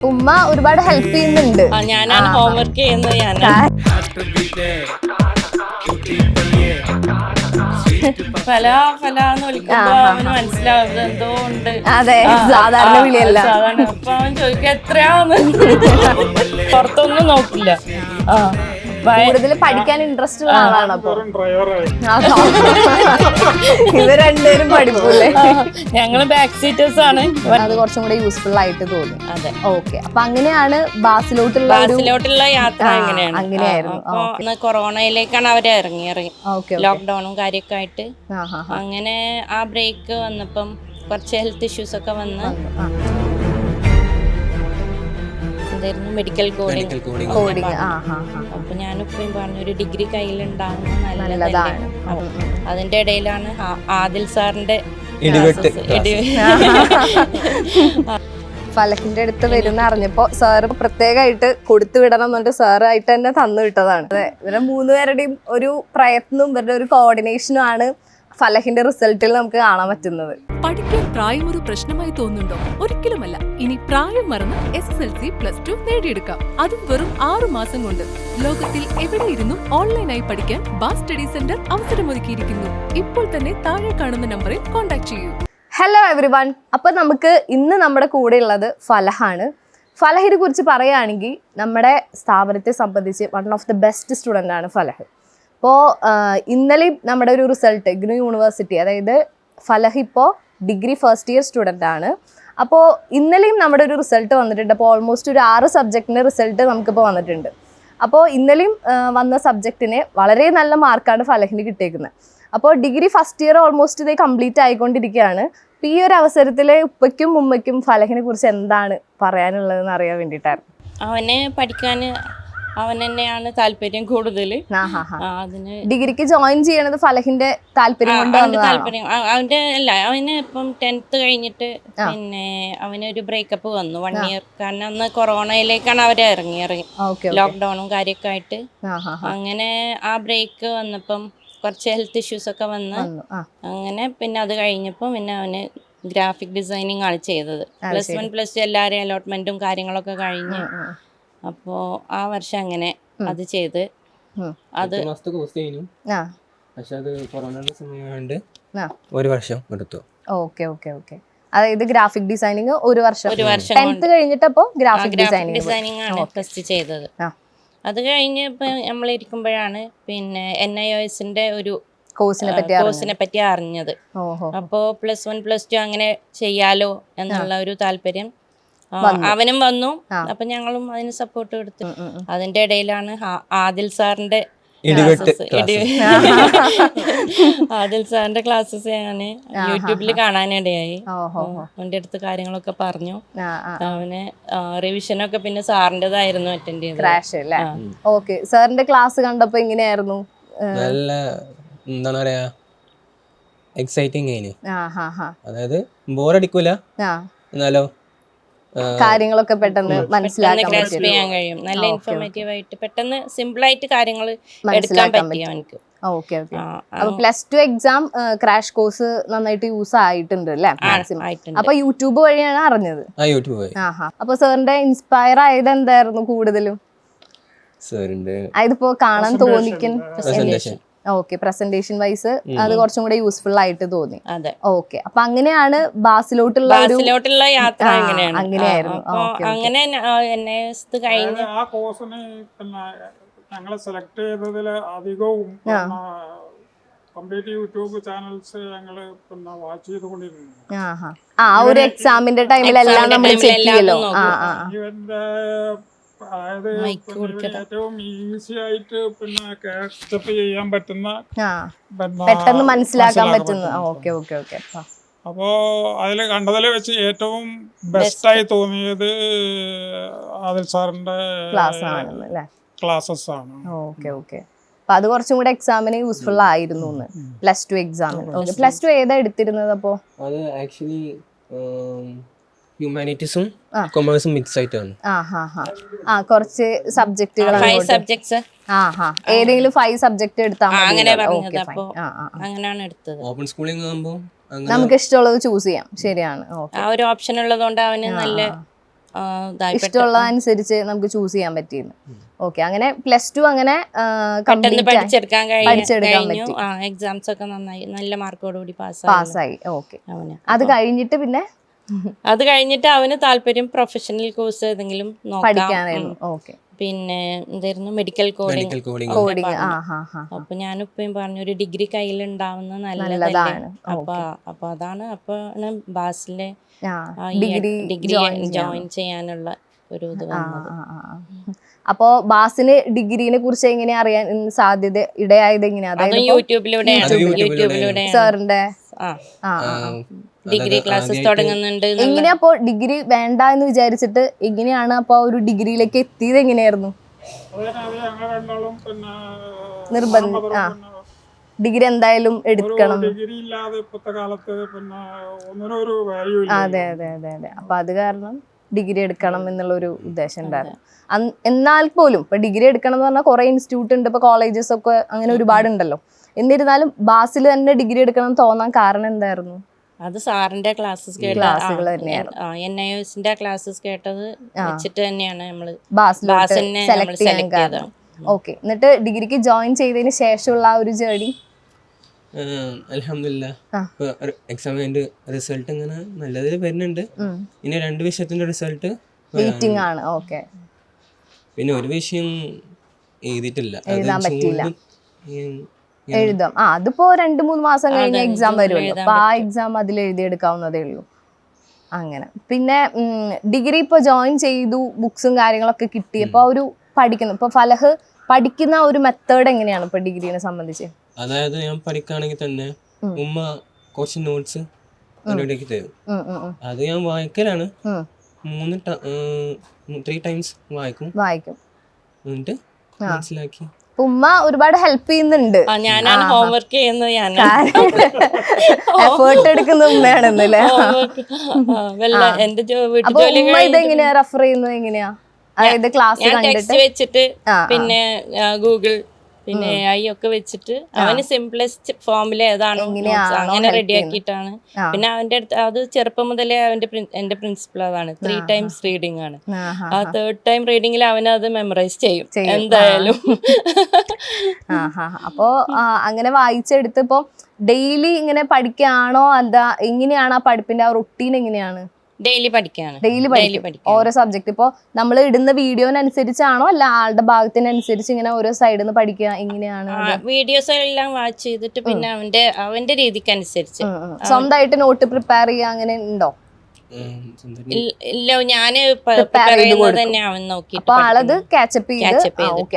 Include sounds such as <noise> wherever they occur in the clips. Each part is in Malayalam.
ഉമ്മ ഒരുപാട് ഹെൽപ്പ് ചെയ്യുന്നുണ്ട്. ഞാനാണ് ഹോംവർക്ക് ചെയ്യുന്നത് ഞാനാണ്. ഫല ഫല എന്ന് വിളിക്കുമ്പോ അവന് മനസ്സിലാവും എന്തോ ഉണ്ട്. അതെ സാധാരണ വിളിയല്ല. സാധാരണ. അപ്പൊ അവൻ ചോദിക്കുക എത്രയാന്ന് പുറത്തൊന്നും നോക്കില്ല. ആ. കൂടുതൽ പഠിക്കാൻ ഇൻട്രസ്റ്റ് ഉള്ള ആളാണ് അപ്പൊ. ഇവർ രണ്ടുപേരും പഠിക്കൂലേ ഞങ്ങൾ ബാക്ക് സീറ്റേഴ്സ് ആണ്. അത് കുറച്ചും കൂടെ യൂസ്ഫുൾ ആയിട്ട് തോന്നി. അതെ. ഓക്കെ അപ്പൊ അങ്ങനെയാണ് ബാസിലോട്ടുള്ള ബാസിലോട്ടുള്ള യാത്ര അങ്ങനെയാണ്. അങ്ങനെയായിരുന്നു. കൊറോണയിലേക്കാണ് അവർ ഇറങ്ങി ഇറങ്ങി. ഓക്കെ ലോക്ക്ഡൌണും കാര്യമൊക്കെ ആയിട്ട്. അങ്ങനെ ആ ബ്രേക്ക് വന്നപ്പം കുറച്ച് ഹെൽത്ത് ഇഷ്യൂസ് ഒക്കെ വന്ന് എന്തായിരുന്നു മെഡിക്കൽ കോഡിങ് കോഡിംഗ് ഹാ അപ്പൊ ഞാനിപ്പം പറഞ്ഞു ഒരു ഡിഗ്രി കയ്യിലുണ്ടാവുന്നത് നല്ലതല്ലേ? നല്ലതാണ്. അതിന്റെ ഇടയിലാണ് ആദിൽ സാറിന്റെ ഫലത്തിന്റെ. ഫലക്കിന്റെ അടുത്ത് വരുന്ന അറിഞ്ഞപ്പോ സാറ് പ്രത്യേകമായിട്ട് കൊടുത്തു വിടണം എന്നിട്ട് സാറായിട്ട് തന്നെ തന്നു വിട്ടതാണ്. അതെ ഇവരെ മൂന്നുപേരുടെയും ഒരു പ്രയത്നവും ഇവരുടെ ഒരു കോർഡിനേഷനും ആണ് ഫലഹിന്റെ റിസൾട്ടിൽ നമുക്ക് കാണാൻ പറ്റുന്നത്. പ്രായം ഒരു പ്രശ്നമായി തോന്നുന്നുണ്ടോ? ഒരിക്കലുമല്ല. ഇനി പ്രായം മറന്ന് S S L C plus two നേടിയെടുക്കാം. അതും വെറും ആറു മാസം കൊണ്ട്. ലോകത്തിൽ എവിടെ ഇരുന്നും ഓൺലൈനായി പഠിക്കാൻ ബാസ് സ്റ്റഡി സെന്റർ അവസരമൊരുക്കിയിരിക്കുന്നു. ഇപ്പോൾ തന്നെ താഴെ കാണുന്ന നമ്പറിൽ കോൺടാക്ട് ചെയ്യൂ. ഹലോ എവറി വൺ അപ്പോൾ നമുക്ക് ഇന്ന് നമ്മുടെ കൂടെ ഉള്ളത് ഫലഹാണ്. ഫലഹിനെ കുറിച്ച് പറയുകയാണെങ്കിൽ നമ്മുടെ സ്ഥാപനത്തെ സംബന്ധിച്ച് one of the best student ആണ് ഫലഹ്. അപ്പോൾ ഇന്നലെ നമ്മുടെ ഒരു റിസൾട്ട് ഗ്രൂ യൂണിവേഴ്സിറ്റി അതായത് ഫലഹ് ഇപ്പോൾ ഡിഗ്രി ഫസ്റ്റ് ഇയർ സ്റ്റുഡന്റ് ആണ്. അപ്പോൾ ഇന്നലെയും നമ്മുടെ ഒരു റിസൾട്ട് വന്നിട്ടുണ്ട്. അപ്പോൾ ഓൾമോസ്റ്റ് ഒരു ആറ് സബ്ജക്റ്റിന്റെ റിസൾട്ട് നമുക്കിപ്പോൾ വന്നിട്ടുണ്ട്. അപ്പോൾ ഇന്നലെയും വന്ന സബ്ജക്റ്റിന് വളരെ നല്ല മാർക്കാണ് ഫലഹിന് കിട്ടിയേക്കുന്നത്. അപ്പോൾ ഡിഗ്രി ഫസ്റ്റ് ഇയർ ഓൾമോസ്റ്റ് ഇതേ കംപ്ലീറ്റ് ആയിക്കൊണ്ടിരിക്കുകയാണ്. അപ്പോൾ ഈ ഒരു അവസരത്തിൽ ഉപ്പയ്ക്കും ഉമ്മയ്ക്കും ഫലഹിനെ കുറിച്ച് എന്താണ് പറയാനുള്ളതെന്ന് അറിയാൻ വേണ്ടിയിട്ടായിരുന്നു. അവനെ പഠിക്കാൻ അവൻ തന്നെയാണ് താല്പര്യം കൂടുതൽ അതിന് ഡിഗ്രിക്ക് ജോയിൻ ചെയ്യണത് ഫലഹിന്റെ താല്പര്യം താല്പര്യം. അവന്റെ അല്ല അവന് ഇപ്പം ടെൻത്ത് കഴിഞ്ഞിട്ട് പിന്നെ അവനൊരു ബ്രേക്കപ്പ് വന്നു. വൺ ഇയർ കാരണം അന്ന് കൊറോണയിലേക്കാണ് അവരെ ഇറങ്ങി ലോക്ക്ഡൌണും കാര്യമൊക്കെ ആയിട്ട്. അങ്ങനെ ആ ബ്രേക്ക് വന്നപ്പം കുറച്ച് ഹെൽത്ത് ഇഷ്യൂസ് ഒക്കെ വന്ന് അങ്ങനെ പിന്നെ അത് കഴിഞ്ഞപ്പം പിന്നെ അവന് ഗ്രാഫിക് ഡിസൈനിങ് ആണ് ചെയ്തത്. പ്ലസ് വൺ പ്ലസ് ടു എല്ലാവരെയും അലോട്ട്മെന്റും കാര്യങ്ങളൊക്കെ കഴിഞ്ഞ്. അപ്പോൾ ആ വർഷം അങ്ങനെ അത് ചെയ്ത് അത് പക്ഷെ അത് കൊറോണയുടെ ഒരു വർഷം എടുത്തു. Okay okay okay. അതായത് ഗ്രാഫിക് ഡിസൈനിങ് ഒരു വർഷം. ഒരു വർഷം ടെൻത്ത് കഴിഞ്ഞിട്ടപ്പോൾ ഗ്രാഫിക് ഗ്രാഫിക് ഡിസൈനിങ് ഡിസൈനിങ് ആണ് ഫസ്റ്റ് ചെയ്തത്. ആ. അത് കഴിഞ്ഞ് നമ്മൾ നമ്മളിരിക്കുമ്പോഴാണ് പിന്നെ എൻ ഐ എസിന്റെ ഒരു കോഴ്സിനെ പറ്റി കോഴ്സിനെ പറ്റി അറിഞ്ഞത്. ഓഹോ. അപ്പോൾ പ്ലസ് വൺ പ്ലസ് ടു അങ്ങനെ ചെയ്യാലോ എന്നുള്ള ഒരു താല്പര്യം അവനും വന്നു. അപ്പൊ ഞങ്ങളും അതിന് സപ്പോർട്ട് കൊടുത്തു അതിന്റെ ഇടയിലാണ് ആദിൽ സാറിന്റെ <laughs> ആദിൽ സാറിന്റെ ക്ലാസ്സസ് ഞാൻ യൂട്യൂബിൽ കാണാനിടയായി. അവന്റെ അടുത്ത് കാര്യങ്ങളൊക്കെ പറഞ്ഞു. അവന് റിവിഷനൊക്കെ പിന്നെ സാറിന്റെതായിരുന്നു അറ്റൻഡ് ചെയ്തത്. ക്രാഷ് അല്ലേ? ഓക്കെ സാറിന്റെ ക്ലാസ് കണ്ടപ്പോ എങ്ങനെയായിരുന്നു? നല്ല എന്താണ് പറയാ എക്സൈറ്റിംഗ് അതായത് ബോറടിക്കൂല ആ. എന്നാലോ? കാര്യങ്ങളൊക്കെ പെട്ടെന്ന് മനസ്സിലാക്കാൻ ഗ്രാസ്പ് ചെയ്യാൻ കഴിയും. നല്ല ഇൻഫോർമേറ്റീവ് ആയിട്ട് പെട്ടെന്ന് സിമ്പിൾ ആയിട്ട് കാര്യങ്ങൾ എടുക്കാൻ മനസ്സിലാക്കാൻ പറ്റി. അവനക്ക്. Okay okay. അപ്പൊ plus two exam crash course നന്നായിട്ട് യൂസ് ആയിട്ടുണ്ട് അല്ലേ? മാക്സിമം അപ്പൊ യൂട്യൂബ് വഴിയാണ് അറിഞ്ഞത്? ആ യൂട്യൂബ് ആഹാ. അപ്പൊ സാറിന്റെ ഇൻസ്പയർ ആയത് എന്തായിരുന്നു കൂടുതലും? സാറിന്റെ അതിപ്പോ കാണാൻ തോന്നിക്കും പ്രസന്റേഷൻ ഓക്കെ പ്രസന്റേഷൻ വൈസ് അത് കുറച്ചും കൂടെ യൂസ്ഫുൾ ആയിട്ട് തോന്നി. അതെ. ഓക്കെ അപ്പൊ അങ്ങനെയാണ് ബാസിലോട്ടുള്ള ബാസിലോട്ടുള്ള യാത്ര അങ്ങനെയായിരുന്നു. അങ്ങനെ എൻ എസ് ആ കോഴ്സിന് ഞങ്ങളെ സെലക്ട് ചെയ്തതിൽ അധികവും കംപ്ലീറ്റ് യൂട്യൂബ് ചാനൽസ് ഞങ്ങൾ പിന്നെ വാച്ച് ചെയ്തുകൊണ്ടിരുന്നു. ആ ആ ഒരു എക്സാമിന്റെ ടൈമിലെല്ലാം നമ്മൾ ചെക്ക് ചെയ്യലോ ആ അതായത് ഏറ്റവും ഈസി ആയിട്ട് പിന്നെ കാച്ചപ്പ് ചെയ്യാൻ പറ്റുന്ന പെട്ടെന്ന് മനസ്സിലാക്കാൻ പറ്റുന്നു. Okay okay okay. അപ്പോ അതിൽ കണ്ടതിൽ വെച്ച് ഏറ്റവും ബെസ്റ്റായി തോന്നിയത് ആദിൽ സാറിന്റെ ക്ലാസ്സസ് ആണ്. Okay okay. അപ്പൊ അത് കുറച്ചും കൂടെ എക്സാമിന് യൂസ്ഫുൾ ആയിരുന്നു പ്ലസ് ടു എക്സാമിന് പ്ലസ് ടു ഏതാ എടുത്തിരുന്നത് അപ്പോ? അത് ആക്ച്വലി ഹ്യൂമാനിറ്റീസും. കൊമേഴ്സും മിക്സ് ആയിട്ടാണ്. ആ കുറച്ച് സബ്ജക്റ്റുകൾ ഫൈവ് സബ്ജക്ട്സ് ഏതെങ്കിലും ഫൈവ് സബ്ജക്ട് എടുത്താൽ അങ്ങനെ. അങ്ങനെയാണ് എടുത്തത്. ഓപ്പൺ സ്കൂളിംഗ് ആകുമ്പോൾ നമുക്ക് ഇഷ്ടമുള്ളത് ചൂസ് ചെയ്യാം. ശരിയാണ്. ഓക്കെ ആ ഒരു ഓപ്ഷൻ ഉള്ളതുകൊണ്ട് അവന് നല്ല ഇഷ്ടമുള്ള അനുസരിച്ച് നമുക്ക് ചൂസ് ചെയ്യാൻ പറ്റിയിരുന്നു. ഓക്കെ അങ്ങനെ പ്ലസ് ടു അങ്ങനെ പഠിച്ചെടുക്കാൻ കഴിഞ്ഞു ആ എക്സാംസ് ഒക്കെ നന്നായി നല്ല മാർക്കോടുകൂടി പാസ്സായി ഓക്കെ അത് കഴിഞ്ഞിട്ട് പിന്നെ അത് കഴിഞ്ഞിട്ട് അവന് താല്പര്യം പ്രൊഫഷണൽ കോഴ്സ് ഏതെങ്കിലും നോക്കാം. പഠിക്കാനായിരുന്നു. ഓക്കെ പിന്നെ എന്തായിരുന്നു? മെഡിക്കൽ കോഡിംഗ് കോഡിംഗ് കോഡിങ് ഞാൻ ഇപ്പം അപ്പൊ പറഞ്ഞു ഒരു ഡിഗ്രി കയ്യിൽ ഉണ്ടാവുന്ന നല്ലതാണ്. അപ്പൊ അപ്പൊ അതാണ് അപ്പൊ ആണ് ബാസിലെ ഡിഗ്രി ഡിഗ്രി ജോയിൻ ചെയ്യാനുള്ള ഒരു ഇത്. അപ്പോ ബാസിന് ഡിഗ്രീനെ കുറിച്ച് എങ്ങനെയാ അറിയാൻ സാധ്യത ഇടയായത് എങ്ങനെയാ? യൂട്യൂബിലൂടെ. യൂട്യൂബിലൂടെ സാറിന്റെ. ഡിഗ്രി ക്ലാസ്സസ് തുടങ്ങുന്നുണ്ട് എങ്ങനെയാ അപ്പോ ഡിഗ്രി വേണ്ട എന്ന് വിചാരിച്ചിട്ട് എങ്ങനെയാണ് അപ്പൊ ഒരു ഡിഗ്രിയിലേക്ക് എത്തിയത് എങ്ങനെയായിരുന്നു? നിർബന്ധം. ഞങ്ങൾ പിന്നെ നിർബന്ധ- ആ. ഡിഗ്രി എന്തായാലും എടുക്കണം. ഡിഗ്രി ഇല്ലാതെ ഇപ്പോഴത്തെ കാലത്ത് പിന്നെ ഒന്നിനും ഒരു വാല്യൂ ഇല്ല. അതെ അതെ അതെ അതെ. അപ്പൊ അത് കാരണം ഡിഗ്രി എടുക്കണം എന്നുള്ള ഒരു ഉദ്ദേശം ഉണ്ടായിരുന്നു. എന്നാൽ പോലും ഇപ്പൊ ഡിഗ്രി എടുക്കണം എന്ന് പറഞ്ഞാൽ കുറെ ഇൻസ്റ്റിറ്റ്യൂട്ട് ഉണ്ട് ഇപ്പൊ കോളേജസ് ഒക്കെ അങ്ങനെ ഒരുപാടുണ്ടല്ലോ. എന്നിരുന്നാലും ബാസിൽ തന്നെ ഡിഗ്രി എടുക്കണം തോന്നാൻ കാരണം എന്തായിരുന്നു? അത് സാറിന്റെ ക്ലാസ്സസ് കേട്ട ക്ലാസ്സുകൾ തന്നെയാണ് എൻ ഐ എസിന്റെ ക്ലാസ്സസ് കേട്ടത് വെച്ചിട്ട് തന്നെയാണ് നമ്മൾ ബാസിലോട്ട് ബാസിനെ നമ്മൾ സെലക്ട് ചെയ്തത്. ഓക്കെ എന്നിട്ട് ഡിഗ്രിക്ക് ജോയിൻ ചെയ്തതിന് ശേഷമുള്ള ആ ഒരു ജേർണി അലഹമില്ല എക്സാം എക്സാമിന്റെ റിസൾട്ട് ഇങ്ങനെ നല്ലതിൽ വരുന്നുണ്ട്. ഇനി രണ്ട് വിഷയത്തിന്റെ റിസൾട്ട് വെയിറ്റിംഗ് ആണ്. ഓക്കെ പിന്നെ ഒരു വിഷയം എഴുതിയിട്ടില്ല. അത് എഴുതാൻ പറ്റിയില്ല. എഴുതാം. ആ അതിപ്പോ രണ്ട് മൂന്ന് മാസം കഴിഞ്ഞ എക്സാം വരുമല്ലോ. അപ്പൊ ആ എക്സാം അതിൽ എഴുതിയെടുക്കാവുന്നതേ ഉള്ളൂ. അങ്ങനെ. പിന്നെ ഡിഗ്രി ഇപ്പൊ ജോയിൻ ചെയ്തു ബുക്സും കാര്യങ്ങളൊക്കെ കിട്ടി. അപ്പൊ ഒരു പഠിക്കുന്നു. ഇപ്പൊ ഫലഹ് പഠിക്കുന്ന ഒരു മെത്തേഡ് എങ്ങനെയാണ് ഇപ്പൊ ഡിഗ്രീനെ സംബന്ധിച്ച്? അതായത് ഞാൻ പഠിക്കുകയാണെങ്കിൽ തന്നെ ഉമ്മ കുറച്ച് നോട്ട്സ് റെഡിയാക്കി തരും. അത് ഞാൻ വായിക്കലാണ്. മൂന്ന് ത്രീ ടൈംസ് വായിക്കും. വായിക്കും. എന്നിട്ട് മനസ്സിലാക്കി. അപ്പൊ ഉമ്മ ഒരുപാട് ഹെൽപ്പ് ചെയ്യുന്നുണ്ട്. ഞാനാണ് ഹോംവർക്ക് ചെയ്യുന്നത് എഫേർട്ട് എടുക്കുന്ന ഉമ്മയാണെന്നല്ലേ അപ്പൊ ഉമ്മ ഇതെങ്ങനെയാ റെഫർ ചെയ്യുന്നത് എങ്ങനെയാ? അതായത് ക്ലാസ് കണ്ടിട്ട്? വെച്ചിട്ട്. പിന്നെ ഗൂഗിൾ പിന്നെ ഐ ഒക്കെ വെച്ചിട്ട് അവന് സിംപ്ലസ്റ്റ് ഫോമിൽ ഏതാണ് അങ്ങനെ റെഡിയാക്കിയിട്ടാണ് പിന്നെ അവന്റെ അടുത്ത് അത് ചെറുപ്പം മുതലേ അവന്റെ എന്റെ പ്രിൻസിപ്പൾ അതാണ്. ത്രീ ടൈംസ് റീഡിംഗ് ആണ്. ആ തേർഡ് ടൈം റീഡിംഗിൽ അവൻ അത് മെമ്മറൈസ് ചെയ്യും. എന്തായാലും. അപ്പോ അങ്ങനെ വായിച്ചെടുത്ത് ഇപ്പൊ ഡെയിലി ഇങ്ങനെ പഠിക്കുകയാണോ എന്താ എങ്ങനെയാണ് ആ പഠിപ്പിന്റെ ആ റൊട്ടീൻ എങ്ങനെയാണ്? ഡെയിലി പഠിക്കാണ്. ഡെയിലി പഠിക്കും. ഓരോ സബ്ജക്ട് ഇപ്പൊ നമ്മൾ ഇടുന്ന വീഡിയോനനുസരിച്ചാണോ അല്ല ആളുടെ ഭാഗത്തിനനുസരിച്ച് ഇങ്ങനെ ഓരോ സൈഡിൽ നിന്ന് പഠിക്കുക എങ്ങനെയാണ് വീഡിയോസ് എല്ലാം വാച്ച് ചെയ്തിട്ട് പിന്നെ അവന്റെ അവന്റെ രീതിക്ക് അനുസരിച്ച്. സ്വന്തമായിട്ട് നോട്ട് പ്രിപ്പയർ ചെയ്യുക അങ്ങനെ ഉണ്ടോ? ഇല്ല- ഞാൻ അപ്പൊ ആളത്. കാച്ചപ്പ് ചെയ്ത്.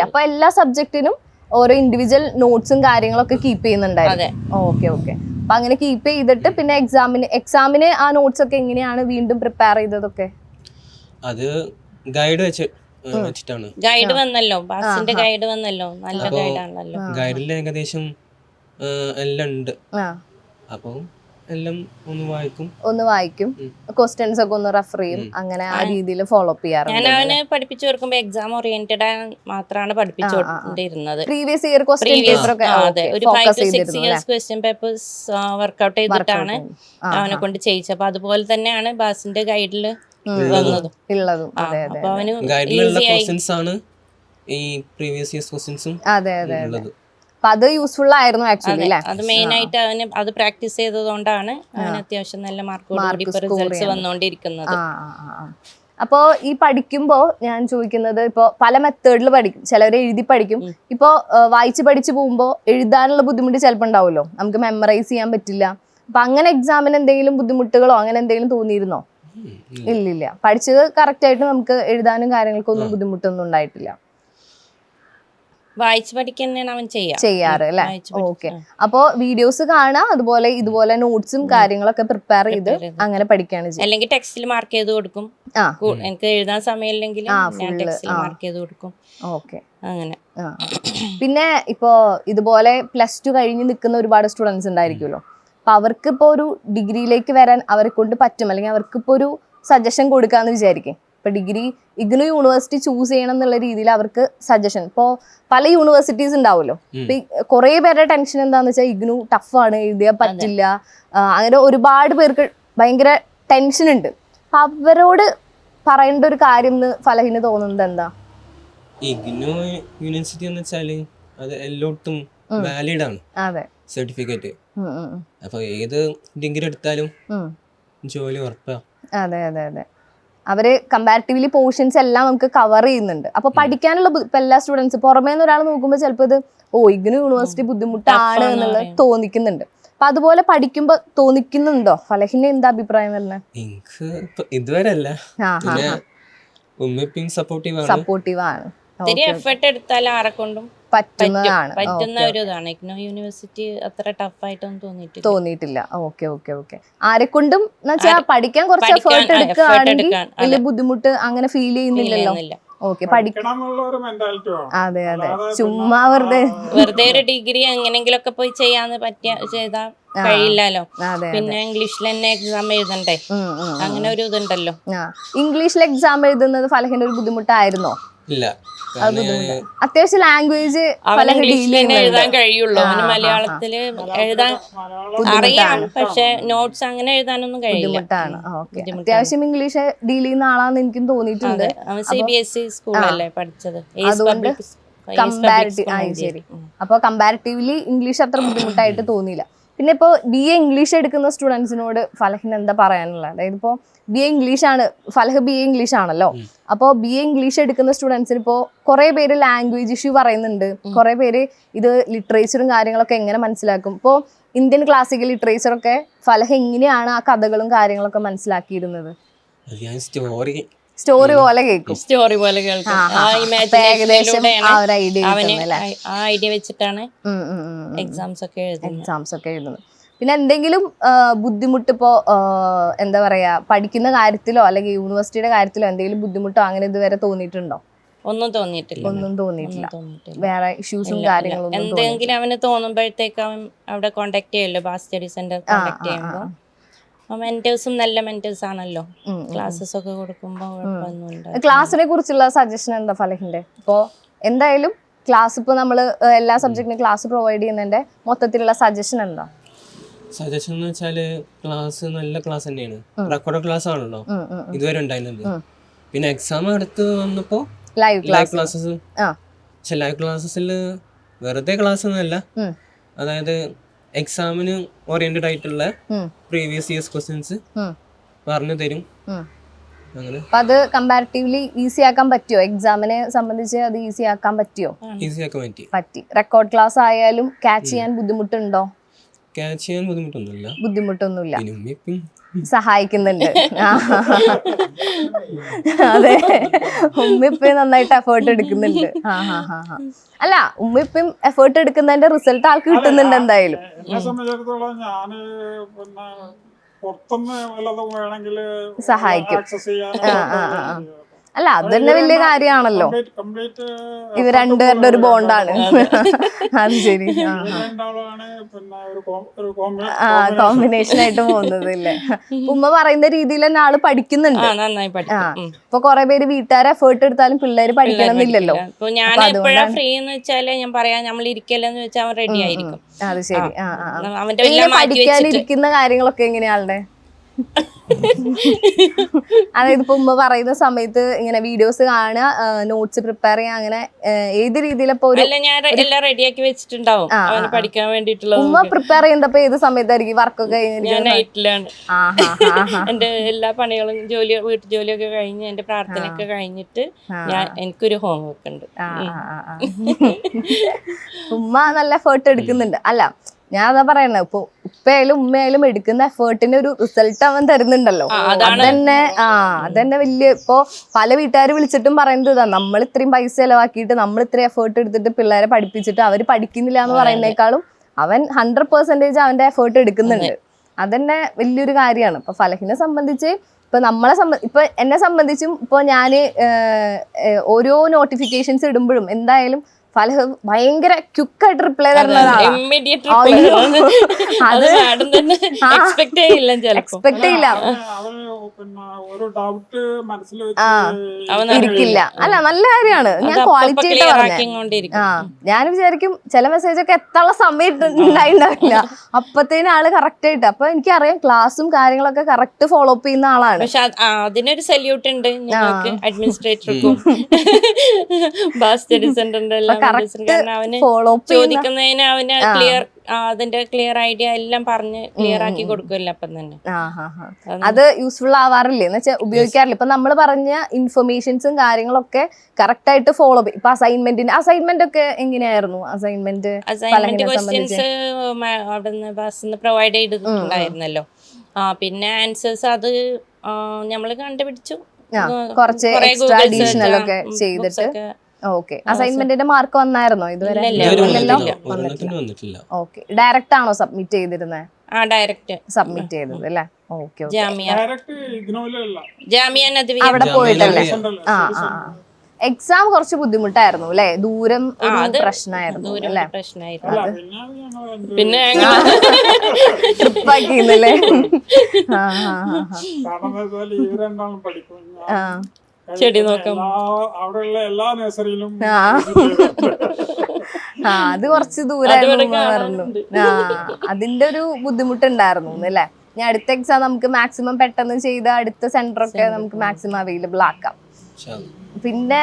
അപ്പൊ എല്ലാ സബ്ജക്റ്റിനും ഓരോ ഇൻഡിവിജ്വൽ നോട്ട്സും കാര്യങ്ങളൊക്കെ കീപ്പ് ചെയ്യുന്നുണ്ടായിരുന്നു. ഓക്കെ ഓക്കെ അപ്പൊ അങ്ങനെ കീപ്പ് ചെയ്തിട്ട് പിന്നെ എക്സാമിന് എക്സാമിന് ആ നോട്ട്സ് ഒക്കെ എങ്ങനെയാണ് വീണ്ടും പ്രിപ്പയർ ചെയ്തതൊക്കെ? അത് ഗൈഡ് വെച്ച് വെച്ചിട്ടാണ്. ഗൈഡ് വന്നല്ലോ ബാസിന്റെ ഗൈഡ് വന്നല്ലോ നല്ല ഗൈഡ് ആണല്ലോ. ഗൈഡിൽ ഏകദേശം എല്ലാം ഉണ്ട്. അപ്പൊ അപ്പോൾ എല്ലാം ഒന്ന് വായിക്കും. ഒന്ന് വായിക്കും. ക്വസ്റ്റ്യൻസ് ഒക്കെ ഒന്ന് റെഫർ ചെയ്യും. അങ്ങനെ ആ രീതിയിൽ ഫോളോ അപ്പ് ചെയ്യാറുണ്ട്. ഞാൻ അവനെ പഠിപ്പിച്ചു കൊടുക്കുമ്പോ എക്സാം ഓറിയന്റഡ് മാത്രമാണ് പഠിപ്പിച്ചുകൊണ്ടിരുന്നത് പ്രീവിയസ് ഇയർ ക്വസ്റ്റ്യൻ പേപ്പർ ഒക്കെ അതെ. ഒരു ഫൈവ് ഫോക്കസ് ടു സിക്സ് ചെയ്തിരുന്നു അല്ലേ? ഇയേഴ്സ് ക്വസ്റ്റ്യൻ പേപ്പേഴ്സ് വർക്ക്ഔട്ട് ചെയ്തിട്ടാണ് അവനെ കൊണ്ട് ചെയ്യിച്ചത്. അപ്പൊ അതുപോലെ തന്നെയാണ് ബാസിന്റെ ഗൈഡിൽ വന്നതും. ഉള്ളതും. അതെ അതെ അപ്പൊ അവന് ഗൈഡിലുള്ള ഈസി ആയി. ആണ് ഈ പ്രീവിയസ് ഇയർ ക്വസ്റ്റ്യൻസും അതെ അതെ അതെ. ഉള്ളത്. അപ്പൊ അത് യൂസ്ഫുൾ ആയിരുന്നു ആക്ച്വലി അല്ലെ അത് മെയിൻ ആയിട്ട് അവന് അത് പ്രാക്ടീസ് ചെയ്തതുകൊണ്ടാണ് അവന് അത്യാവശ്യം നല്ല മാർക്കോട് കൂടി റിസൾട്ട്സ് വന്നുകൊണ്ടിരിക്കുന്നത്. അപ്പോ ഈ പഠിക്കുമ്പോ ഞാൻ ചോദിക്കുന്നത് ഇപ്പോ പല മെത്തേഡിൽ പഠിക്കും. ചിലവർ എഴുതി പഠിക്കും. ഇപ്പോ വായിച്ച് പഠിച്ചു പോകുമ്പോ എഴുതാനുള്ള ബുദ്ധിമുട്ട് ചിലപ്പോൾ ഉണ്ടാവുമല്ലോ. നമുക്ക് മെമ്മറൈസ് ചെയ്യാൻ പറ്റില്ല. അപ്പൊ അങ്ങനെ എക്സാമിന് എന്തെങ്കിലും ബുദ്ധിമുട്ടുകളോ അങ്ങനെ എന്തെങ്കിലും തോന്നിയിരുന്നോ. ഇല്ലില്ല. പഠിച്ചത് കറക്റ്റ് ആയിട്ട് നമുക്ക് എഴുതാനും കാര്യങ്ങൾക്കൊന്നും ബുദ്ധിമുട്ടൊന്നും ഉണ്ടായിട്ടില്ല. വായിച്ച് പഠിക്കാൻ തന്നെയാണ് അവൻ ചെയ്യാം. ചെയ്യാറ് അല്ലെ? ഓക്കെ. അപ്പോ വീഡിയോസ് കാണാം അതുപോലെ ഇതുപോലെ നോട്ട്സും കാര്യങ്ങളൊക്കെ പ്രിപ്പയർ ചെയ്ത് അങ്ങനെ പഠിക്കുകയാണ് ചെയ്യുക. അല്ലെങ്കിൽ ടെക്സ്റ്റിൽ മാർക്ക് ചെയ്ത് കൊടുക്കും. എനിക്ക് എഴുതാൻ സമയമില്ലെങ്കിൽ മാർക്ക് ചെയ്ത് കൊടുക്കും. ഓക്കെ. അങ്ങനെ. പിന്നെ ഇപ്പോ ഇതുപോലെ പ്ലസ് ടു കഴിഞ്ഞ് നിൽക്കുന്ന ഒരുപാട് സ്റ്റുഡൻസ് ഉണ്ടായിരിക്കുമല്ലോ. അപ്പൊ അവർക്ക് ഇപ്പോ ഒരു ഡിഗ്രിയിലേക്ക് വരാൻ അവരെ കൊണ്ട് പറ്റും. അല്ലെങ്കിൽ അവർക്ക് ഇപ്പോ ഒരു സജഷൻ കൊടുക്കാന്ന് വിചാരിക്കും. ഇപ്പൊ ഡിഗ്രി ഇഗ്നു യൂണിവേഴ്സിറ്റി ചൂസ് ചെയ്യണം എന്നുള്ള രീതിയിൽ അവർക്ക് സജഷൻ ഇപ്പോ പല യൂണിവേഴ്സിറ്റീസ് ഉണ്ടാവുമല്ലോ. ഇപ്പൊ കുറെ പേരുടെ ടെൻഷൻ എന്താന്ന് വെച്ചാൽ ഇഗ്നു ടഫാണ് എഴുതിയാൽ പറ്റില്ല. അങ്ങനെ ഒരുപാട് പേർക്ക് ഭയങ്കര ടെൻഷൻ ഉണ്ട്. അപ്പൊ അവരോട് പറയേണ്ട ഒരു കാര്യം എന്ന് ഫലഹിന് തോന്നുന്നത് എന്താ? ഇഗ്നോ യൂണിവേഴ്സിറ്റി എന്ന് വെച്ചാൽ അത് എല്ലായിടത്തും വാലിഡ് ആണ്. സർട്ടിഫിക്കറ്റ്. അപ്പൊ ഏത് ഡിഗ്രി എടുത്താലും ജോലി ഉറപ്പാ. അതെ അതെ അതെ. അവർ കമ്പാരിറ്റീവ്ലി പോർഷൻസ് എല്ലാം നമുക്ക് കവർ ചെയ്യുന്നുണ്ട്. അപ്പൊ പഠിക്കാനുള്ള എല്ലാ സ്റ്റുഡൻസ് പുറമേ നിന്ന് ഒരാൾ നോക്കുമ്പോൾ ചിലപ്പോൾ ഇത് ഓ ഇഗ്നു യൂണിവേഴ്സിറ്റി ബുദ്ധിമുട്ടാണ് എന്നുള്ളത് തോന്നിക്കുന്നുണ്ട്. അപ്പൊ അതുപോലെ പഠിക്കുമ്പോ തോന്നിക്കുന്നുണ്ടോ? ഫലഹിന്റെ എന്താ അഭിപ്രായം വരുന്നത് എനിക്ക് ഇതുവരെ സപ്പോർട്ടീവ് ആണ്. ഇത്തിരി എഫേർട്ട് എടുത്താൽ ആരെക്കൊണ്ടും പറ്റുന്നതാണ്. പറ്റുന്ന Okay. ഒരു ഇതാണ്. ഇഗ്നോ യൂണിവേഴ്സിറ്റി അത്ര ടഫായിട്ടൊന്നും തോന്നിയിട്ടില്ല. തോന്നിയിട്ടില്ല. ഓക്കെ ഓക്കെ ഓക്കെ ആരെക്കൊണ്ടും വെച്ചാൽ പഠിക്കാൻ കുറച്ച് എഫേർട്ട് എടുക്കുകയാണെങ്കിൽ. വലിയ ബുദ്ധിമുട്ട് അങ്ങനെ ഫീൽ ചെയ്യുന്നില്ലല്ലോ. ചെയ്യുന്നില്ല. ഓക്കെ പഠിക്കണം എന്നുള്ള ഒരു മെന്റാലിറ്റി അതെ അതെ. ചുമ്മാ വെറുതെ വെറുതെ ഒരു ഡിഗ്രി എങ്ങനെങ്കിലൊക്കെ പോയി ചെയ്യാന്ന് പറ്റിയ ചെയ്താ കഴിയില്ലല്ലോ. അതെ പിന്നെ ഇംഗ്ലീഷിൽ തന്നെ എക്സാം എഴുതണ്ടേ. അങ്ങനെ ഒരു ഇതുണ്ടല്ലോ. ഇംഗ്ലീഷിൽ എക്സാം എഴുതുന്നത് ഫലഹിന്റെ ഒരു ബുദ്ധിമുട്ടായിരുന്നോ? ഇല്ല. അത് അത്യാവശ്യം ലാംഗ്വേജ് എഴുതാൻ കഴിയുള്ളൂ. അവന്. മലയാളത്തിൽ എഴുതാൻ അറിയാം. പക്ഷെ നോട്ട്സ് അങ്ങനെ എഴുതാനൊന്നും കഴിയില്ല. അത്യാവശ്യം ഇംഗ്ലീഷ് ഡീൽ ചെയ്യുന്ന ആളാന്ന് എനിക്കും തോന്നിയിട്ടുണ്ട്. അവൻ സി ബി എസ് ഇ സ്കൂളല്ലേ പഠിച്ചത്? അതുകൊണ്ട് കമ്പാരിറ്റീവ് ശരി. അപ്പോൾ കമ്പാരിറ്റീവ്ലി ഇംഗ്ലീഷ് അത്ര ബുദ്ധിമുട്ടായിട്ട് തോന്നിയില്ല. പിന്നെ ഇപ്പോൾ ബി എ ഇംഗ്ലീഷ് എടുക്കുന്ന സ്റ്റുഡൻസിനോട് ഫലഹിന് എന്താ പറയാനുള്ളത്? അതായത് ഇപ്പോൾ ബി എ ഇംഗ്ലീഷ് ആണ് ഫലഹ് ബി എ ഇംഗ്ലീഷ് ആണല്ലോ. അപ്പോൾ ബി എ ഇംഗ്ലീഷ് എടുക്കുന്ന സ്റ്റുഡൻസിന് ഇപ്പോൾ കുറേ പേര് ലാംഗ്വേജ് ഇഷ്യൂ പറയുന്നുണ്ട്. കുറേ പേര് ഇത് ലിറ്ററേച്ചറും കാര്യങ്ങളൊക്കെ എങ്ങനെ മനസ്സിലാക്കും? ഇപ്പോൾ ഇന്ത്യൻ ക്ലാസിക്കൽ ലിറ്ററേച്ചറൊക്കെ ഫലഹ് എങ്ങനെയാണ് ആ കഥകളും കാര്യങ്ങളൊക്കെ മനസ്സിലാക്കിയിരുന്നത്? ഞാൻ സ്റ്റോറി സ്റ്റോറി പോലെ കേൾക്കും. സ്റ്റോറി പോലെ കേൾക്കും. ആ, idea അവന് ആ ഐഡിയ വെച്ചിട്ടാണ്. എക്സാംസ് ഒക്കെ എഴുതുന്നത്. എക്സാംസ് ഒക്കെ എഴുതുന്നത്. പിന്നെ എന്തെങ്കിലും ബുദ്ധിമുട്ട് ഇപ്പോ എന്താ പറയാ പഠിക്കുന്ന കാര്യത്തിലോ അല്ലെങ്കിൽ യൂണിവേഴ്സിറ്റിയുടെ കാര്യത്തിലോ എന്തെങ്കിലും ബുദ്ധിമുട്ടോ അങ്ങനെ ഇതുവരെ തോന്നിയിട്ടുണ്ടോ? ഒന്നും തോന്നിയിട്ടില്ല. ഒന്നും തോന്നിയിട്ടില്ല. വേറെ ഇഷ്യൂസും കാര്യങ്ങളും. എന്തെങ്കിലും അവന് തോന്നുമ്പോഴത്തേക്ക് അവൻ അവിടെ കോണ്ടാക്ട് ചെയ്യല്ലോ ബാസ് സ്റ്റഡി സെന്റർ കോണ്ടാക്ട് ചെയ്യുമ്പോൾ മെന്റേഴ്സും നല്ല മെന്റേഴ്സ് ആണല്ലോ. ക്ലാസ്സസ് ഒക്കെ കൊടുക്കുമ്പോൾ. ക്ലാസ്സിനെ കുറിച്ചുള്ള സജഷൻ എന്താ ഫലഹിന്റെ? ഇപ്പോ എന്തായാലും ക്ലാസ് ഇപ്പോൾ നമ്മൾ എല്ലാ സബ്ജക്റ്റിനും ക്ലാസ് പ്രൊവൈഡ് ചെയ്യുന്നതിന്റെ മൊത്തത്തിലുള്ള സജഷൻ എന്താ? സജഷൻ എന്ന് വെച്ചാൽ ക്ലാസ് നല്ല ക്ലാസ് തന്നെയാണ്. റെക്കോർഡ് ക്ലാസ് ആണല്ലോ. ഇതുവരെ ഉണ്ടായിരുന്നത്. പിന്നെ എക്സാം അടുത്ത് വന്നപ്പോ ലൈവ് ലൈവ് ക്ലാസ് ക്ലാസ്സസ് ആ. പക്ഷെ ലൈവ് ക്ലാസ്സസിൽ വെറുതെ ക്ലാസ് ഒന്നുമല്ല. അല്ല അതായത് എക്സാമിന് ഓറിയന്റഡ് ആയിട്ടുള്ള പ്രീവിയസ് ഇയേഴ്സ് ക്വസ്റ്റ്യൻസ് പറഞ്ഞു തരും. അങ്ങനെ. അത് കമ്പാരിറ്റീവ്ലി ഈസി ആക്കാൻ പറ്റിയോ എക്സാമിനെ സംബന്ധിച്ച് അത് ഈസി ആക്കാൻ പറ്റിയോ ഈസി ആക്കാൻ പറ്റി. പറ്റി. റെക്കോർഡ് ക്ലാസ് ആയാലും ക്യാച്ച് ചെയ്യാൻ ബുദ്ധിമുട്ടുണ്ടോ? ക്യാച്ച് ചെയ്യാൻ ബുദ്ധിമുട്ടൊന്നുമില്ല. ബുദ്ധിമുട്ടൊന്നുമില്ല. സഹായിക്കുന്നുണ്ട്. അതെ. ഉമ്മിപ്പയും നന്നായിട്ട് എഫേർട്ട് എടുക്കുന്നുണ്ട്. <laughs> ആ ഹാ ഹാ ഹാ അല്ല ഉമ്മിപ്പയും എഫേർട്ട് എടുക്കുന്നതിന്റെ റിസൾട്ട് ആൾക്ക് കിട്ടുന്നുണ്ട് എന്തായാലും. എന്നെ സംബന്ധിച്ചിടത്തോളം ഞാൻ പിന്നെ പുറത്തുനിന്ന് വല്ലതും വേണമെങ്കിൽ സഹായിക്കും. ആക്സസ് ചെയ്യാൻ. അല്ല അത് തന്നെ വലിയ കാര്യമാണല്ലോ. ഇത് രണ്ടുപേരുടെ ഒരു ബോണ്ടാണ് <laughs> അത് ശരി. ആ. കോമ്പിനേഷൻ ആയിട്ട് പോകുന്നത് അല്ലേ <laughs> ഉമ്മ പറയുന്ന രീതിയിൽ തന്നെ ആൾ പഠിക്കുന്നുണ്ട്. ആ. ഇപ്പൊ കൊറേ പേര് വീട്ടുകാരെ എഫേർട്ട് എടുത്താലും പിള്ളേര് പഠിക്കണമെന്നില്ലല്ലോ. എന്നില്ലല്ലോ ഞാൻ എപ്പോഴാ ഫ്രീ എന്ന് വെച്ചാൽ ഞാൻ പറയാം നമ്മൾ ഇരിക്കല്ലെന്ന് വെച്ചാൽ അവൻ റെഡി ആയിരിക്കും. അത് ശരി. ആ. ആ പഠിക്കാനിരിക്കുന്ന കാര്യങ്ങളൊക്കെ എങ്ങനെയാളുടെ അതായത് ഇപ്പൊ ഉമ്മ പറയുന്ന സമയത്ത് ഇങ്ങനെ വീഡിയോസ് കാണുക നോട്ട്സ് പ്രിപ്പയർ ചെയ്യുക അങ്ങനെ ഏത് രീതിയിലപ്പോ എല്ലാം റെഡിയാക്കി വെച്ചിട്ടുണ്ടാവും. പഠിക്കാൻ വേണ്ടിട്ടുള്ള ഉമ്മ പ്രിപ്പയർ ചെയ്യുന്നപ്പോ ഏത് സമയത്തായിരിക്കും വർക്കൊക്കെ നൈറ്റിലാണ് ഹാ ഹാ ഹാ എന്റെ എല്ലാ പണികളും ജോലി വീട്ടു ജോലിയൊക്കെ കഴിഞ്ഞ് എന്റെ പ്രാർത്ഥനയൊക്കെ കഴിഞ്ഞിട്ട് ഞാൻ എനിക്കൊരു ഉണ്ട്. ആ, ആ, ആ. ഉമ്മ നല്ല എഫേർട്ട് എടുക്കുന്നുണ്ട്. അല്ല ഞാൻ അതാ പറയണേ ഇപ്പൊ ഉപ്പയായാലും ഉമ്മയായാലും എടുക്കുന്ന എഫേർട്ടിന് ഒരു റിസൾട്ട് അവൻ തരുന്നുണ്ടല്ലോ. അതന്നെ ആ അതന്നെ വലിയ ഇപ്പോ പല വീട്ടുകാർ വിളിച്ചിട്ടും പറയുന്നത് ഇതാ നമ്മൾ ഇത്രയും പൈസ ചെലവാക്കിയിട്ട് നമ്മൾ ഇത്രയും എഫേർട്ട് എടുത്തിട്ട് പിള്ളേരെ പഠിപ്പിച്ചിട്ട് അവർ പഠിക്കുന്നില്ല എന്ന് പറയുന്നേക്കാളും അവൻ ഹൺഡ്രഡ് പെർസെന്റേജ് അവന്റെ എഫേർട്ട് എടുക്കുന്നുണ്ട്. അതന്നെ വലിയൊരു കാര്യമാണ്. ഇപ്പൊ ഫലഹിനെ സംബന്ധിച്ച് ഇപ്പൊ നമ്മളെ സംബ ഇപ്പൊ എന്നെ സംബന്ധിച്ചും ഇപ്പൊ ഏഹ്, ഓരോ നോട്ടിഫിക്കേഷൻസ് ഇടുമ്പോഴും എന്തായാലും ഫലഹ് ഭയങ്കര ക്യുക്കായിട്ട് റിപ്ലൈ തരുന്നതാണ്. അത്. എക്സ്പെക്ട് ചെയ്യില്ല ഇരിക്കില്ല. അല്ല നല്ല കാര്യമാണ്. ഞാൻ ക്വാളിറ്റി ആയിട്ട് ആ ഞാൻ വിചാരിക്കും ചില മെസ്സേജ് ഒക്കെ എത്താനുള്ള സമയം ഉണ്ടായിണ്ടാവില്ല. അപ്പത്തേനും ആൾ കറക്റ്റ് ആയിട്ട്. അപ്പൊ എനിക്കറിയാം ക്ലാസ്സും കാര്യങ്ങളൊക്കെ കറക്റ്റ് ഫോളോ അപ്പ് ചെയ്യുന്ന ആളാണ്. പക്ഷെ അതിനൊരു സല്യൂട്ട് ഉണ്ട്. അഡ്മിനിസ്ട്രേറ്റർക്കും ബാസ് <laughs> സ്റ്റഡി സെന്ററിന്റെ എല്ലാം ഫോളോ അപ്പ് ചോദിക്കുന്നതിന് അവന് ക്ലിയർ അതിന്റെ ക്ലിയർ ഐഡിയ എല്ലാം പറഞ്ഞ് ക്ലിയർ ആക്കി കൊടുക്കുമല്ലോ അപ്പം തന്നെ. അത് യൂസ്ഫുൾ ആവാറില്ലേ? എന്ന് വെച്ചാൽ ഉപയോഗിക്കാറില്ല? ഇപ്പൊ നമ്മൾ പറഞ്ഞ ഇൻഫർമേഷൻസും കാര്യങ്ങളൊക്കെ കറക്റ്റ് ആയിട്ട് ഫോളോ ചെയ്യും. ഇപ്പൊ അസൈൻമെന്റിന് അസൈൻമെന്റ് ഒക്കെ എങ്ങനെയായിരുന്നു? അസൈൻമെന്റ് അസൈൻമെന്റ് ക്വസ്റ്റ്യൻസ് അവിടുന്ന് ബസ്സിന്ന് പ്രൊവൈഡ് ചെയ്തിട്ടുണ്ടായിരുന്നല്ലോ. ആ പിന്നെ ആൻസേഴ്സ് അത് നമ്മൾ കണ്ടുപിടിച്ചു. കുറച്ച് എക്സ്ട്രാ search, ഒക്കെ ചെയ്തിട്ട്. ഓക്കെ. അസൈൻമെന്റിന്റെ മാർക്ക് വന്നായിരുന്നോ ഇതുവരെ. വന്നിട്ടില്ല. ഓക്കെ. ഡയറക്റ്റ് ആണോ സബ്മിറ്റ് ചെയ്തിരുന്നത് ആ ഡയറക്റ്റ് സബ്മിറ്റ് ചെയ്തത് അല്ലേ? ഓക്കെ അവിടെ പോയിട്ടല്ലേ? ആ ആ എക്സാം കുറച്ച് ബുദ്ധിമുട്ടായിരുന്നു അല്ലേ? ദൂരം ഒരു പ്രശ്നമായിരുന്നു ദൂരം അല്ലേ? പിന്നെ ട്രിപ്പാക്കിന്നല്ലേ <laughs> ആ. ആ ആ, ചെടി നോക്കാം. അവിടെയുള്ള എല്ലാ നഴ്സറിയിലും ആ. അത് കുറച്ച് കാണാനുണ്ട്. ആ അതിന്റെ ഒരു ബുദ്ധിമുട്ടുണ്ടായിരുന്നു അല്ലേ? ഞാൻ അടുത്ത എക്സാം നമുക്ക് മാക്സിമം പെട്ടെന്ന് ചെയ്ത് അടുത്ത സെന്റർ ഒക്കെ നമുക്ക് മാക്സിമം അവൈലബിൾ ആക്കാം. പിന്നെ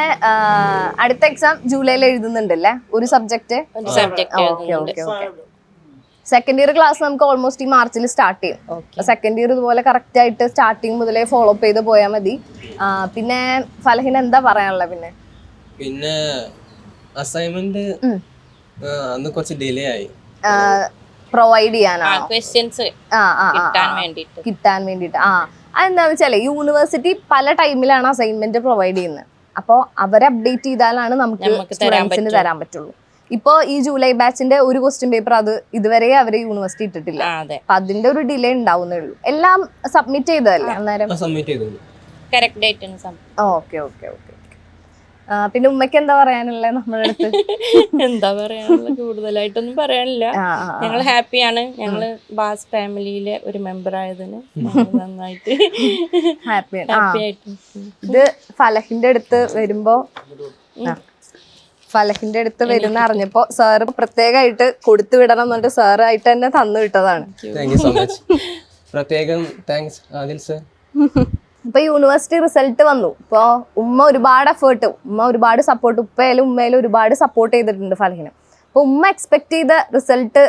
അടുത്ത എക്സാം ജൂലൈയിൽ എഴുതുന്നുണ്ടല്ലേ? ഒരു subject okay okay okay. Second year class നമുക്ക് ഓൾമോസ്റ്റ് ഈ മാർച്ചിൽ സ്റ്റാർട്ട് ചെയ്യും. സെക്കൻഡ് ഇയർ ഇതുപോലെ കറക്റ്റ് ആയിട്ട് സ്റ്റാർട്ടിങ് മുതലേ ഫോളോ അപ്പ് ചെയ്ത് പോയാൽ മതി. പിന്നെ ഫലഹിന് എന്താ പറയാനുള്ളത് പിന്നെ? പിന്നെ അസൈൻമെന്റ് അന്ന് കുറച്ച് ഡിലേ ആയി. പ്രൊവൈഡ് ചെയ്യാനാണോ? ക്വസ്റ്റ്യൻസ് കിട്ടാൻ വേണ്ടിട്ട് വേണ്ടിയിട്ട്. ആ അതെന്താണെന്ന് വെച്ചാൽ യൂണിവേഴ്സിറ്റി പല ടൈമിലാണ് അസൈൻമെന്റ് പ്രൊവൈഡ് ചെയ്യുന്നത്. അപ്പോൾ അവരെ അപ്ഡേറ്റ് ചെയ്താലാണ് നമുക്ക് നമുക്ക് സ്റ്റുഡൻസിന് തരാൻ പറ്റുള്ളൂ. ഇപ്പോൾ ഈ ജൂലൈ ബാച്ചിന്റെ ഒരു ക്വസ്റ്റ്യൻ പേപ്പർ അത് ഇതുവരെ അവർ യൂണിവേഴ്സിറ്റി ഇട്ടിട്ടില്ല. അതെ. അപ്പൊ അതിന്റെ ഒരു ഡിലേ ഉണ്ടാവുന്നേ ഉള്ളൂ. എല്ലാം സബ്മിറ്റ് ചെയ്തതല്ലേ അന്നേരം? സബ്മിറ്റ് ചെയ്തു correct date okay okay okay പിന്നെ ഉമ്മയ്ക്ക് എന്താ പറയാനുള്ളത് നമ്മുടെ അടുത്ത്? <laughs> എന്താ പറയാനുള്ള കൂടുതലായിട്ടൊന്നും പറയാനില്ല. ഞങ്ങൾ ഹാപ്പിയാണ് ഞങ്ങൾ ബാസ് ഫാമിലിയിലെ ഒരു മെമ്പർ ആയതിന് നന്നായിട്ട് ഹാപ്പിയാണ് ഹാപ്പി ആയിട്ട് ഇത് ഫലഹിന്റെ അടുത്ത് വരുമ്പോ. ഫലഹിന്റെ അടുത്ത് വരുന്ന അറിഞ്ഞപ്പോ സാറ് പ്രത്യേകമായിട്ട് കൊടുത്തു വിടണം എന്നിട്ട് സാറായിട്ട് തന്നെ തന്നു വിട്ടതാണ്. പ്രത്യേകം താങ്ക്സ് ആദിൽ സർ ഇപ്പൊ യൂണിവേഴ്സിറ്റി റിസൾട്ട് വന്നു. ഇപ്പൊ ഉമ്മ ഒരുപാട് എഫേർട്ട് ഉമ്മ ഒരുപാട് സപ്പോർട്ട് ഉപ്പയിലും ഉമ്മയിലും ഒരുപാട് സപ്പോർട്ട് ചെയ്തിട്ടുണ്ട് ഫലഹിന്. അപ്പൊ ഉമ്മ എക്സ്പെക്ട് ചെയ്ത റിസൾട്ട്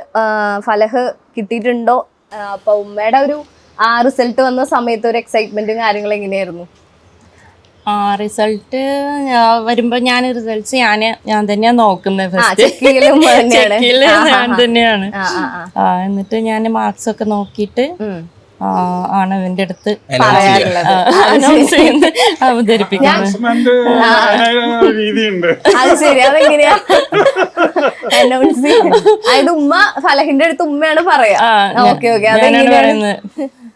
ഫലഹ് കിട്ടിയിട്ടുണ്ടോ? അപ്പോൾ അപ്പൊ ഉമ്മയുടെ ഒരു ആ റിസൾട്ട് വന്ന സമയത്ത് ഒരു എക്സൈറ്റ്മെന്റും കാര്യങ്ങളും എങ്ങനെയായിരുന്നു? ആ റിസൾട്ട് വരുമ്പോ ഞാൻ റിസൾട്ട്സ് ഞാൻ ഞാൻ തന്നെയാ നോക്കുന്നത് <laughs> ഞാൻ തന്നെയാണ്. എന്നിട്ട് ഞാൻ മാർക്സ് ഒക്കെ നോക്കിയിട്ട് ആ, ആണ് ഇവന്റെ അടുത്ത് പറയാറുള്ളത് അനൗൺസ് ചെയ്യുന്നത് അവതരിപ്പിക്കുന്നത്. അനൗൺസ്മെന്റ് രീതിയുണ്ട്. അത് ശരി അതെങ്ങനെയാ? അനൗൺസ് അതായത് ഉമ്മ ഫലഹിന്റെ അടുത്ത് ഉമ്മയാണ് പറയാ. ഓക്കെ ഓക്കെ അതെങ്ങനെയാണ്? പറയുന്നത്.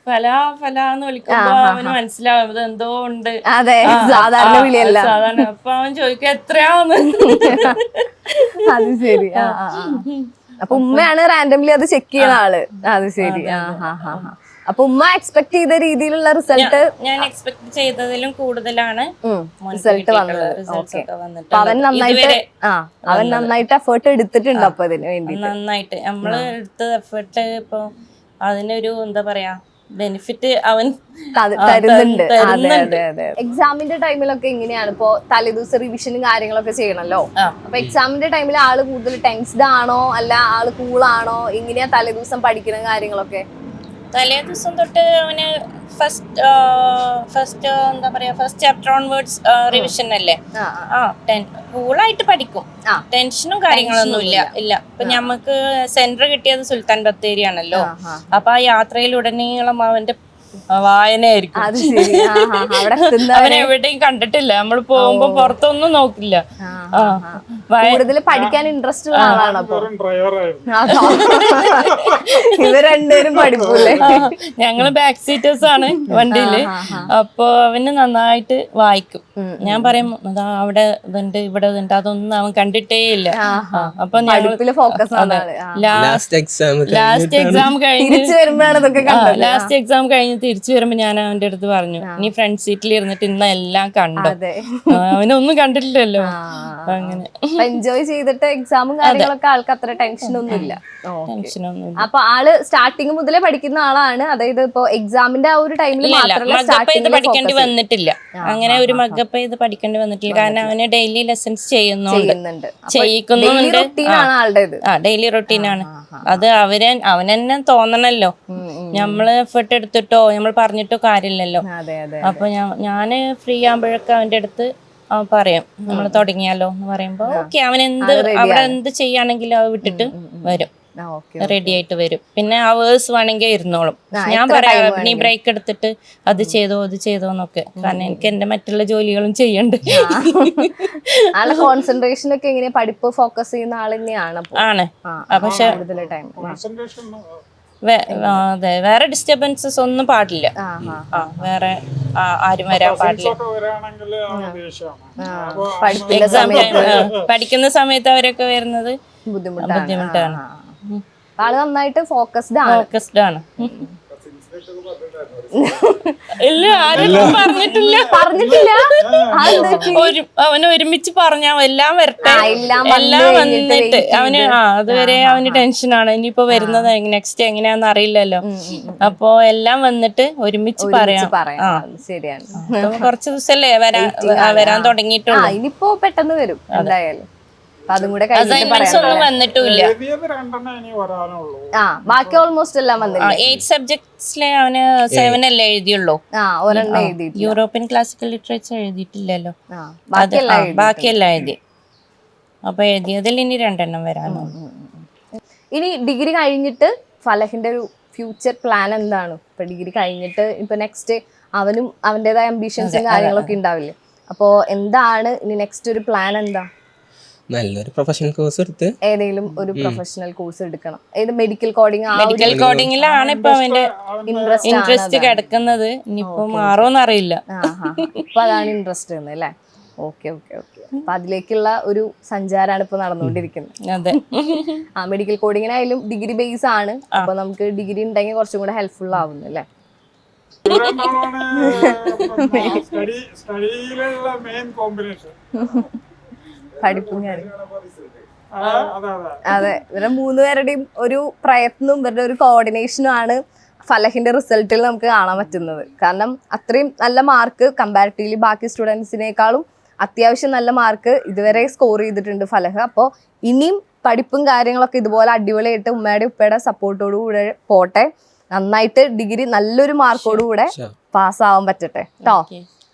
ഫല ഫല എന്ന് വിളിക്കുമ്പോ അവന് മനസ്സിലാവും. ഇത് എന്തോ ഉണ്ട്. അതെ സാധാരണ വിളിയല്ല. സാധാരണ. അപ്പൊ അവൻ ചോദിക്കും എത്രയാന്ന് <laughs> അത് ശരി. അപ്പൊ ഉമ്മയാണ് റാൻഡംലി അത് ചെക്ക് ചെയ്യുന്ന ആൾ. അത് ശരി. അപ്പൊ ഉമ്മ എക്സ്പെക്ട് ചെയ്ത രീതിയിലുള്ള റിസൾട്ട് ഞാൻ എക്സ്പെക്ട് ചെയ്തതിലും കൂടുതലാണ് റിസൾട്ട് വന്നത്. അവൻ നന്നായിട്ട് ആ അവൻ നന്നായിട്ട് എഫേർട്ട് എടുത്തിട്ടുണ്ട് അപ്പൊ അതിന് വേണ്ടി നന്നായിട്ട്. നമ്മൾ എടുത്ത എഫേർട്ട് ഇപ്പൊ അതിനൊരു എന്താ പറയാ ബെനിഫിറ്റ് അവൻ തരു- തരുന്നുണ്ട്. അതെ അതെ അതെ എക്സാമിന്റെ ടൈമിലൊക്കെ എങ്ങനെയാണ് ഇപ്പോ തലേദിവസം റിവിഷനും കാര്യങ്ങളൊക്കെ ചെയ്യണല്ലോ. അപ്പൊ എക്സാമിന്റെ ടൈമിൽ ആൾ കൂടുതൽ ടെൻസ്ഡ് ആണോ? അല്ല ആൾ കൂളാണോ എങ്ങനെയാ തലേദിവസം പഠിക്കുന്ന കാര്യങ്ങളൊക്കെ? തലേ ദിവസം തൊട്ട് അവന് ഫസ്റ്റ് ഫസ്റ്റ് എന്താ പറയാ ഫസ്റ്റ് ചാപ്റ്റർ ഓൺവേർഡ്സ് റിവിഷൻ അല്ലേ? ആ, ടെൻ കൂളായിട്ട് പഠിക്കും. ടെൻഷനും കാര്യങ്ങളൊന്നും ഇല്ല. ഇല്ല. ഇപ്പൊ ഞമ്മക്ക് സെന്റർ കിട്ടിയത് സുൽത്താൻ ബത്തേരി ആണല്ലോ അപ്പൊ ആ. യാത്രയിൽ യാത്രയിലുടനീളം അവന്റെ വായനയായിരിക്കും. അത് ശരി. ആ, ആ, ആ. അവിടെ അവൻ എത്തുന്നവരെ എവിടെയും കണ്ടിട്ടില്ല. നമ്മൾ പോകുമ്പോ പുറത്തൊന്നും നോക്കില്ല. ആ, ആ. വായ- കൂടുതൽ പഠിക്കാൻ ഇൻട്രസ്റ്റ് ഉള്ള ആളാണ് അപ്പൊ. ഡ്രൈവറായിരുന്നു. ഇവർ രണ്ടുപേരും പഠിക്കൂലേ? ആ, ഞങ്ങൾ ബാക്ക് സീറ്റേഴ്സ് ആണ് വണ്ടിയിൽ. അപ്പൊ അവന് നന്നായിട്ട് വായിക്കും. ഞാൻ പറയും അതാ അവിടെ ഇതുണ്ട് ഇവിടെ ഇതുണ്ട്. അതൊന്നും അവൻ കണ്ടിട്ടേ ഇല്ല. ആ, അപ്പൊ പഠിപ്പിൽ ഫോക്കസ് ആണ്. ലാസ്റ്റ് എക്സാം ലാസ്റ്റ് എക്സാം കഴിഞ്ഞ് തിരിച്ചു വരുമ്പോഴാണ് ഇതൊക്കെ കണ്ടത്. ലാസ്റ്റ് എക്സാം കഴിഞ്ഞ് തിരിച്ചു വരുമ്പോ ഞാൻ അവന്റെ അടുത്ത് പറഞ്ഞു നീ ഫ്രണ്ട് സീറ്റിൽ ഇരുന്നിട്ട് ഇന്ന എല്ലാം കണ്ടോ അവനൊന്നും കണ്ടിട്ടില്ലല്ലോ. അങ്ങനെ. എൻജോയ് ചെയ്തിട്ട് എക്സാമും കാര്യങ്ങളൊക്കെ ആൾക്ക് അത്ര ടെൻഷനൊന്നുമില്ല ഇല്ല അപ്പൊ ആൾ സ്റ്റാർട്ടിങ് മുതലേ പഠിക്കുന്ന ആളാണ്. അതായത് ഇപ്പൊ എക്സാമിന്റെ ആ ഒരു ടൈമിൽ മാത്രമല്ല പഠിക്കേണ്ടി വന്നിട്ടില്ല. അങ്ങനെ ഒരു മകപ്പ് ഇത് പഠിക്കേണ്ടി വന്നിട്ടില്ല. കാരണം അവന് ഡെയിലി ലെസൺസ് ചെയ്യുന്നുണ്ട്. ചെയ്യിക്കുന്നുണ്ട്. റൊട്ടീനാണ് ആ. ഡെയിലി റൊട്ടീനാണ് അത് അവർ അവനെന്നെ തോന്നണല്ലോ. നമ്മൾ എഫേർട്ട് എടുത്തിട്ടോ നമ്മൾ പറഞ്ഞിട്ടോ കാര്യമില്ലല്ലോ. അപ്പൊ ഞാൻ ഞാൻ ഫ്രീ ആകുമ്പോഴൊക്കെ അവന്റെ അടുത്ത് പറയും. നമ്മൾ തുടങ്ങിയാലോ എന്ന് പറയുമ്പോ ഓക്കെ അവൻ എന്ത് അവിടെ എന്ത് ചെയ്യാണെങ്കിലും അത് വിട്ടിട്ട് വരും. ഓക്കെ റെഡി ആയിട്ട് വരും. പിന്നെ അവേഴ്സ് വേണമെങ്കിൽ ഇരുന്നോളും. ഞാൻ പറയാം നീ ബ്രേക്ക് എടുത്തിട്ട് അത് ചെയ്തോ അത് ചെയ്തോ എന്നൊക്കെ. കാരണം എനിക്ക് എന്റെ മറ്റുള്ള ജോലികളും ചെയ്യണ്ട്. കോൺസെൻട്രേഷൻ ഒക്കെ എങ്ങനെ പഠിപ്പ് ഫോക്കസ് ചെയ്യുന്ന ആൾ തന്നെയാണ് അപ്പൊ. ആണ്. പക്ഷെ അതെ. വേറെ ഡിസ്റ്റർബൻസസ് ഒന്നും പാടില്ല. വേറെ ആരും വരാൻ പാടില്ല. എക്സാം പഠിക്കുന്ന സമയത്ത് അവരൊക്കെ വരുന്നത് ബുദ്ധിമുട്ടാണ്. ആൾ നന്നായിട്ട് ഫോക്കസ്ഡ് ആണ്. ഫോക്കസ്ഡ് ആണ്. ഇല്ല ആരും പറഞ്ഞിട്ടില്ല. പറഞ്ഞിട്ടില്ല? ഒരു അവന് ഒരുമിച്ച് പറഞ്ഞ എല്ലാം വരട്ടെ. എല്ലാം വന്നിട്ട് അവന് ആ അതുവരെ അവന് ടെൻഷനാണ്. ഇനിയിപ്പോ വരുന്നത് നെക്സ്റ്റ് എങ്ങനെയാന്ന് അറിയില്ലല്ലോ. അപ്പൊ എല്ലാം വന്നിട്ട് ഒരുമിച്ച് പറയാം. ശരിയാണ്. കുറച്ച് ദിവസല്ലേ <laughs> വരാൻ വരാൻ തുടങ്ങിയിട്ടുള്ളൂ. ഇനിയിപ്പോ പെട്ടെന്ന് വരും. എന്തായാലും. അപ്പൊ അതും കൂടെ ആ ബാക്കി ഓൾമോസ്റ്റ് എല്ലാം എഴുതിയുള്ളൂ. യൂറോപ്യൻ ക്ലാസിക്കൽ ലിറ്ററേച്ചർ എഴുതിയിട്ടില്ലല്ലോ. ബാക്കിയെല്ലാം എഴുതി. അപ്പൊ എഴുതിയതിൽ ഇനി രണ്ടെണ്ണം വരാനുണ്ട് ഇനി ഡിഗ്രി കഴിഞ്ഞിട്ട് ഫലഹിന്റെ ഒരു ഫ്യൂച്ചർ പ്ലാൻ എന്താണ്? ഇപ്പൊ ഡിഗ്രി കഴിഞ്ഞിട്ട് ഇപ്പൊ നെക്സ്റ്റ് അവനും അവന്റെതായ അംബിഷൻസും കാര്യങ്ങളൊക്കെ ഉണ്ടാവില്ലേ? അപ്പോ എന്താണ്? ഇനി നെക്സ്റ്റ് ഒരു പ്ലാൻ എന്താ? നല്ലൊരു പ്രൊഫഷണൽ കോഴ്സ് എടുത്ത്. ഏതെങ്കിലും ഒരു പ്രൊഫഷണൽ കോഴ്സ് എടുക്കണം. ഏത് മെഡിക്കൽ കോഡിംഗ് മെഡിക്കൽ കോഡിങ്ങിലാണ് ഇപ്പൊ അവന്റെ ഇൻട്രസ്റ്റ് ഇൻട്രസ്റ്റ് കിടക്കുന്നത്. ഇനിയിപ്പോ മാറോന്ന് അറിയില്ല. അപ്പൊ അതാണ് ഇൻട്രസ്റ്റ് അല്ലേ? ഓക്കെ ഓക്കെ ഓക്കെ അപ്പൊ അതിലേക്കുള്ള ഒരു സഞ്ചാരമാണ് ഇപ്പൊ നടന്നുകൊണ്ടിരിക്കുന്നത്. അതെ. ആ മെഡിക്കൽ കോഡിങ്ങിനായാലും ഡിഗ്രി ബേസ് ആണ്. അപ്പൊ നമുക്ക് ഡിഗ്രി ഉണ്ടെങ്കിൽ കുറച്ചും കൂടെ ഹെൽപ്ഫുൾ ആവുന്നു അല്ലേ? സ്റ്റഡി സ്റ്റഡിയിലുള്ള മെയിൻ കോമ്പിനേഷൻ പഠിപ്പും കാര്യം അതെ ഇവരെ മൂന്നുപേരുടെയും ഒരു പ്രയത്നവും ഇവരുടെ ഒരു കോർഡിനേഷനും ആണ് ഫലഹിന്റെ റിസൾട്ടിൽ നമുക്ക് കാണാൻ പറ്റുന്നത്. കാരണം അത്രയും നല്ല മാർക്ക് കമ്പാരിറ്റീവ്ലി ബാക്കി സ്റ്റുഡൻസിനേക്കാളും അത്യാവശ്യം നല്ല മാർക്ക് ഇതുവരെ സ്കോർ ചെയ്തിട്ടുണ്ട് ഫലഹ്. അപ്പോൾ ഇനിയും പഠിപ്പും കാര്യങ്ങളൊക്കെ ഇതുപോലെ അടിപൊളിയായിട്ട് ഉമ്മയുടെ ഉപ്പയുടെ സപ്പോർട്ടോടു കൂടെ പോട്ടെ. നന്നായിട്ട് ഡിഗ്രി നല്ലൊരു മാർക്കോടുകൂടെ കൂടെ പാസ്സാവാൻ പറ്റട്ടെ. കേട്ടോ